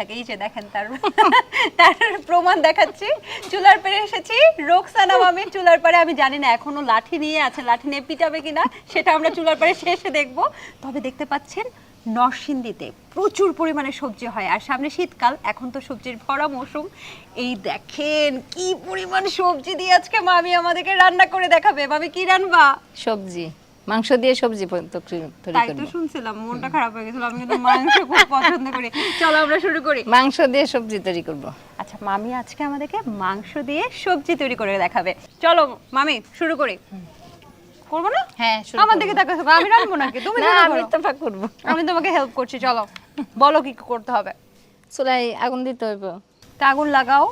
থাকে এই যে দেখেন তার তার প্রমাণ দেখাচ্ছি। চুলার পেরে এসেছি। রোকসানা মামির চুলার পারে আমি জানি না এখনও লাঠি নিয়ে আছে লাঠি নিয়ে পিটাবে কিনা সেটা আমরা চুলার পারে শেষে দেখব। তবে দেখতে পাচ্ছেন নরসিংদীতে প্রচুর পরিমাণে সবজি হয় আর সামনে শীতকাল এখন তো সবজির ভরা মৌসুম। এই দেখেন কি পরিমাণ সবজি দিয়ে আজকে মামি আমাদেরকে রান্না করে দেখাবে। মামি কি রান্না? সবজি। মাংস দিয়ে সবজি তাই তো করব শুনছিলাম মনটা খারাপ হয়ে গেছিল আমি কিন্তু মাংস খুব পছন্দ করি। চলো আমরা শুরু করি। মাংস দিয়ে সবজি তৈরি করব। আচ্ছা মামি আজকে আমাদেরকে মাংস দিয়ে সবজি তৈরি করে দেখাবে। চলো মামি শুরু করি। করব না? হ্যাঁ শুরু আমার দিকে তাকাছো আমি রাখব নাকি? তুমি না আমি তো পাক করব। আমি তোমাকে হেল্প করছি চলো। বলো কি কি করতে হবে। চুলাই আগুন দিতে হইব। তা আগুন লাগাও।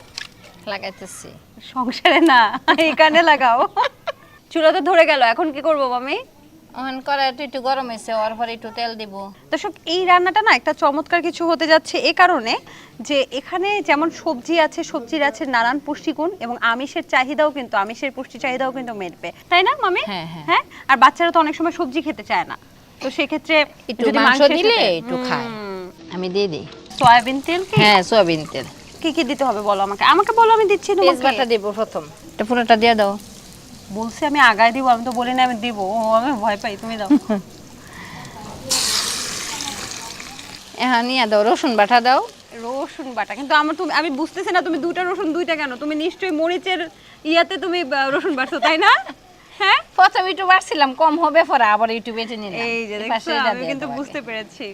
লাগাইতেছি। সংসারে না এখানে লাগাও। চুলা তো ধরে গেল এখন কি করব মামি? অন কড়াইটা একটু গরম হয়েছে ওর পরে একটু তেল দিব। দর্শক এই রান্নাটা না একটা চমৎকার কিছু হতে যাচ্ছে এ কারণে যে এখানে যেমন সবজি আছে সবজির আছে নানান পুষ্টিগুণ এবং আমিষের চাহিদাও কিন্তু আমিষের পুষ্টি চাহিদাও কিন্তু মেটবে। তাই না মামি? হ্যাঁ, হ্যাঁ। হ্যাঁ? আর বাচ্চারা তো অনেক সময় সবজি খেতে চায় না। তো সেক্ষেত্রে একটু মাংস দিলে একটু খায়। আমি দিয়ে দিই। সয়াবিন তেল কি? হ্যাঁ সয়াবিন তেল। কি কি দিতে হবে বলো আমাকে? আমাকে বলো আমি দিচ্ছি তোমাকে। দিব প্রথম। এটা পুরোটা দিয়ে দাও। বলছি আমি আগায় দিব আমি তো বলি না আমি দিব। ও আমি ভয় পাই তুমি দাও। হ্যাঁ নিয়ে দাও রসুন বাটা দাও। রসুন বাটা কিন্তু আমার তুমি আমি বুঝতেছি না তুমি দুটা রসুন দুইটা কেন? তুমি নিশ্চয়ই মরিচের ইয়াতে তুমি রসুন বাটছো তাই না? হ্যাঁ? প্রথম একটু বাড়ছিলাম কম হবে পরে আবার একটু বেটে নিলাম। এই যে দেখছ আমি কিন্তু বুঝতে পেরেছি।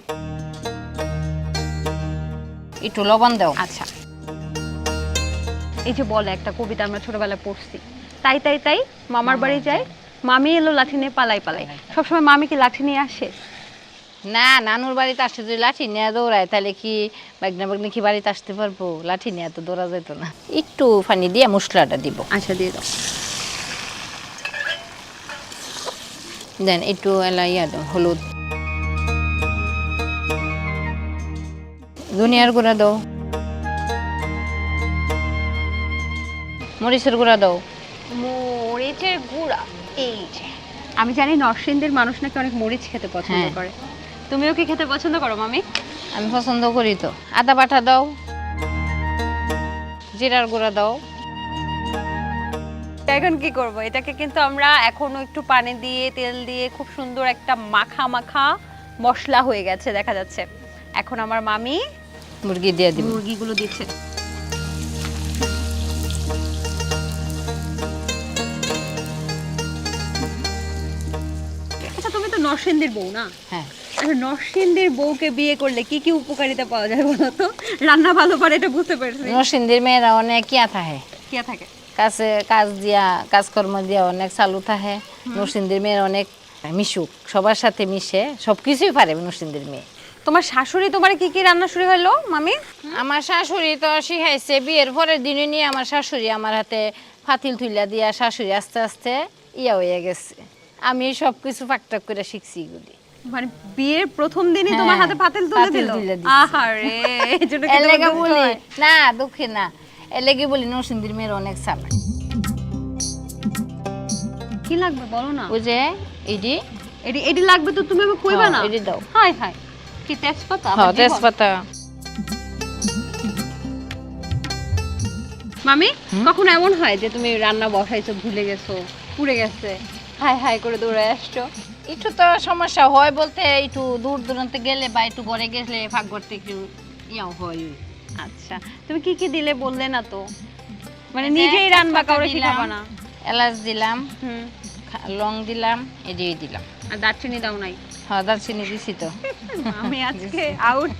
একটু লবণ দাও। আচ্ছা। এই যে বলে একটা কবিতা আমরা ছোটবেলায় পড়ছি। তাই তাই তাই মামার বাড়ি যাই মামি এলো লাঠি নিয়ে পালাই পালাই। সবসময় মামি কি লাঠি নিয়ে আসে? না নানুর বাড়িতে আসতে যদি লাঠি নিয়ে দৌড়ায় তাহলে কি বাগনা বাগনি কি বাড়িতে আসতে পারব? লাঠি নিয়ে তো দৌড়া যেত না। একটু পানি দিয়ে মশলাটা দিব। আচ্ছা দিয়ে দাও। দেন একটু এলা ইয়া দাও হলুদ। ধনিয়ার গুঁড়া দাও। মরিচের গুঁড়া দাও। মরিচের গুঁড়া। এই যে। আমি জানি নরসিংদীর মানুষ নাকি অনেক মরিচ খেতে পছন্দ হ্যাঁ। করে। তুমিও কি খেতে পছন্দ করো মামি? আমি পছন্দ করি তো। আদা বাটা দাও। জিরার গুঁড়া দাও। এখন কি করব? এটাকে কিন্তু আমরা এখনও একটু পানি দিয়ে তেল দিয়ে খুব সুন্দর একটা মাখা মাখা মশলা হয়ে গেছে দেখা যাচ্ছে। এখন আমার মামি মুরগি দিয়ে দিব। মুরগিগুলো দিচ্ছে। নরসিংদীর বউ না? হ্যাঁ। আচ্ছা নরসিংদীর বউকে বিয়ে করলে কি কি উপকারিতা পাওয়া যায় বলো তো? রান্না ভালো পারে এটা বুঝতে পারছি। নরসিংদীর মেয়েরা অনেক ইয়া থাকে। কি থাকে। কাছে কাজ দিয়া কাজকর্ম দিয়া অনেক চালু থাকে। নরসিংদীর মেয়ের অনেক মিশুক সবার সাথে মিশে সব কিছুই পারে নরসিংদীর মেয়ে। তোমার শাশুড়ি তোমার কি কি রান্না শুরু হলো মামি? আমার শাশুড়ি তো শিখাইছে বিয়ের পরের দিনে নিয়ে আমার শাশুড়ি আমার হাতে ফাতিল তুইলা দিয়া শাশুড়ি আস্তে আস্তে ইয়া হয়ে গেছে। আমি সব কিছু ফাকটাক করে শিখছি এগুলি। মানে বিয়ের প্রথম দিনই হ্যাঁ, তোমার হাতে পাতিল তুলে দিল? আহারে এই জন্য কি বলি না দুঃখে না। বলি নরসিংদীর মেয়ের অনেক কি লাগবে বলো না? ওই যে এডি। এডি এডি লাগবে তো তুমি আমাকে কইবা না? হ্যাঁ, এডি দাও। হাই হাই কি তেজপাতা? হ্যাঁ তেজপাতা। মামি কখন এমন হয় যে তুমি রান্না বসাইছো ভুলে গেছো পুড়ে গেছে? হাই হাই করে দৌড়ে আসছো। একটু তো সমস্যা হয় বলতে একটু দূর দূরান্তে গেলে বা একটু ঘরে গেলে ফাঁক করতে একটু ইয়াও হয়। আচ্ছা তুমি কি কি দিলে বললে না তো? মানে নিজেই রান্না কাউরে। শিখাবা না? এলাচ দিলাম হুম। লং দিলাম এডিয়ে দিলাম। আর দারচিনি দাও নাই? হ্যাঁ দারচিনি দিছি তো। আমি আজকে আউট